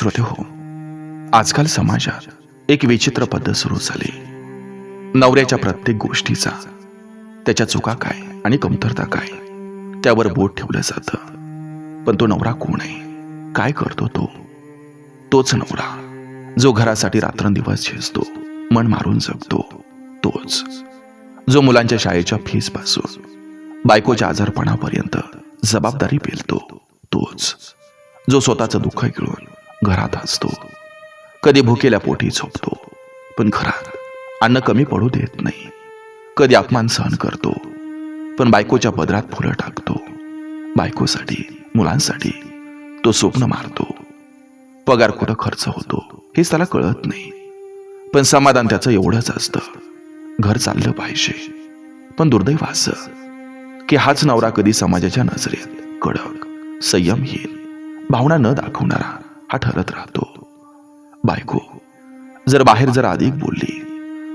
श्रोते हो आजकाल समाजात एक विचित्र पद्धत सुरू झाली. नवऱ्याच्या प्रत्येक गोष्टीचा त्याच्या चुका काय आणि कमतरता काय त्यावर बोट ठेवलं जातं. पण तो नवरा कोण आहे? काय करतो तो? तोच नवरा जो घरासाठी रात्रंदिवस झेजतो मन मारून जगतो तोच. जो मुलांच्या शाळेच्या फीसपासून बायकोच्या आजारपणापर्यंत जबाबदारी पेलतो तोच. जो स्वतःचं दुःख गिळून घरात हसतो कधी भुकेल्या पोटी झोपतो पण घरात अन्न कमी पडू देत नाही. कधी अपमान सहन करतो पण बायकोच्या पदरात फुलं टाकतो. बायकोसाठी मुलांसाठी तो स्वप्न मारतो. पगार कुठं खर्च होतो हेच त्याला कळत नाही. पण समाधान त्याचं एवढंच असतं. घर चाललं पाहिजे. पण दुर्दैव असं की हाच नवरा कधी समाजाच्या नजरेत कडक संयमहीन भावना न दाखवणारा हा ठरत राहतो. बायको जर बाहेर जर अधिक बोलली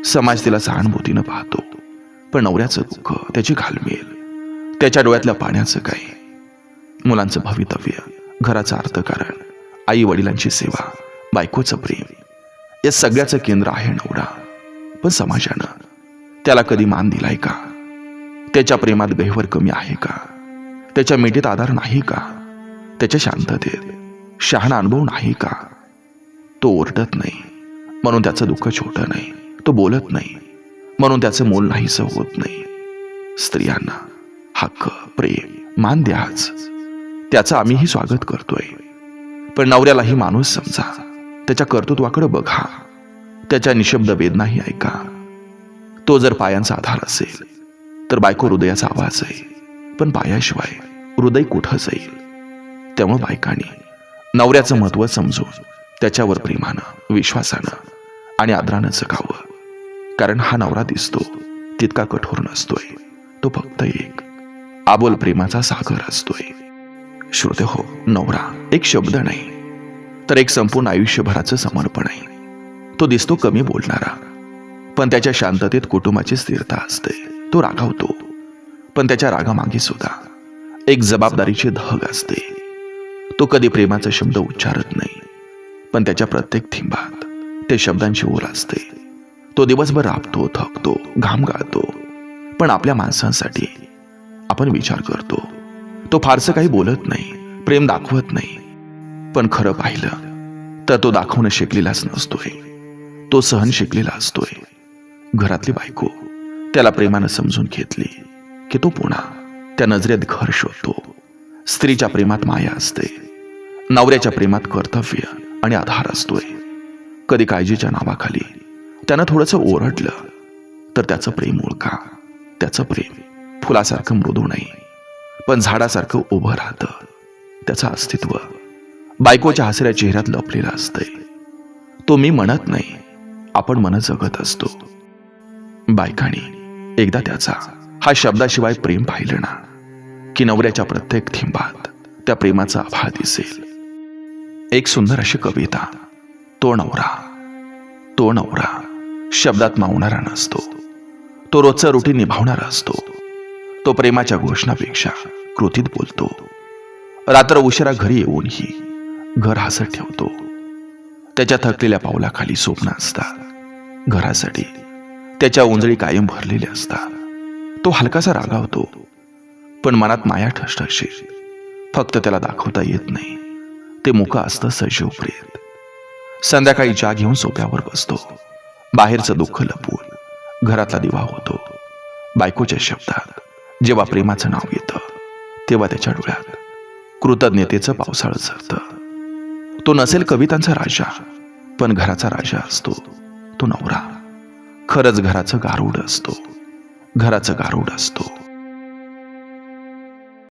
समाज तिला सहानुभूतीनं पाहतो. पण नवऱ्याचं दुःख त्याची घालमेल. त्याच्या डोळ्यातल्या पाण्याचं काय मुलांचं भवितव्य घराचं अर्थकारण आई वडिलांची सेवा बायकोचं प्रेम या सगळ्याचं केंद्र आहे नवरा. पण समाजानं त्याला कधी मान दिलाय का? त्याच्या प्रेमात गहिवर कमी आहे का? त्याच्या मिठीत आधार नाही का? त्याच्या शांततेत. शहाणा अनुभव नाही का? तो ओरडत नाही. म्हणून त्याचं दुःख छोटं नाही. तो बोलत नाही. म्हणून त्याचं मोल नाहीसं होत नाही. स्त्रियांना हक्क प्रेम मान द्याच त्याचं आम्हीही स्वागत करतोय. पण नवऱ्यालाही माणूस समजा. त्याच्या कर्तृत्वाकडे बघा. त्याच्या निशब्द वेदनाही ऐका. तो जर पायांचा आधार असेल तर बायको हृदयाचा आवाज आहे. पण पायाशिवाय हृदय कुठं जाईल? त्यामुळे बायकांनी नवऱ्याचं महत्त्व समजून त्याच्यावर प्रेमानं विश्वासानं आणि आदरानं जगावं. कारण हा नवरा दिसतो तितका कठोर नसतोय. तो फक्त एक आबोल प्रेमाचा सागर असतोय. श्रोते हो नवरा एक शब्द नाही तर एक संपूर्ण आयुष्यभराचं समर्पण आहे. तो दिसतो कमी बोलणारा पण त्याच्या शांततेत कुटुंबाची स्थिरता असते. तो रागावतो पण त्याच्या रागामागे सुद्धा एक जबाबदारीची धग असते. तो कधी प्रेमाचा शब्द उच्चारत नाही. पण त्याच्या प्रत्येक थिंबात ते शब्दांची ओर असते. तो दिवसभर राबतो थकतो घाम गाळतो. पण आपल्या माणसांसाठी आपण विचार करतो. तो फारसं काही बोलत नाही प्रेम दाखवत नाही. पण खरं पाहिलं तर तो दाखवणं शिकलेलाच नसतोय. तो सहन शिकलेला असतोय. घरातली बायको त्याला प्रेमानं समजून घेतली की तो पुन्हा त्या नजरेत घर शोधतो. स्त्रीच्या प्रेमात माया असते. नवऱ्याच्या प्रेमात कर्तव्य आणि आधार असतोय. कधी काळजीच्या नावाखाली त्यानं थोडंसं ओरडलं तर त्याचं प्रेम ओळखा. त्याचं प्रेम फुलासारखं मृदू नाही पण झाडासारखं उभं राहतं. त्याचं अस्तित्व बायकोच्या हसऱ्या चेहऱ्यात लपलेलं असतंय. तो मी म्हणत नाही आपण मन जगत असतो. बायकाने एकदा त्याचा हा शब्दाशिवाय प्रेम पाहिलं ना की नवऱ्याच्या प्रत्येक थिंबात त्या प्रेमाचा आभाळ दिसेल. एक सुंदर अशी कविता. तो नवरा. तो नवरा शब्दात मावणारा नसतो. तो रोजचा रुटीन निभावणारा असतो. तो प्रेमाच्या घोषणापेक्षा कृतीत बोलतो. रात्र उशिरा घरी येऊनही घर हसत ठेवतो. त्याच्या थकलेल्या पावलाखाली स्वप्न असतात. घरासाठी त्याच्या उंजळी कायम भरलेल्या असतात. तो हलकासा रागावतो. पण मनात माया ठसठशी फक्त त्याला दाखवता येत नाही. ते मुख असतं सजीव प्रेत संध्याकाळी चहा घेऊन सोप्यावर बसतो. बाहेरचं दुःख लपवून घरातला दिवा होतो. बायकोच्या शब्दात जेव्हा प्रेमाचं नाव येतं तेव्हा त्याच्या डोळ्यात कृतज्ञतेचं पावसाळं झरतं. तो नसेल कवितांचा राजा पण घराचा राजा असतो. तो नवरा खरंच घराचं गारुड असतो. घराचं गारुड असतो.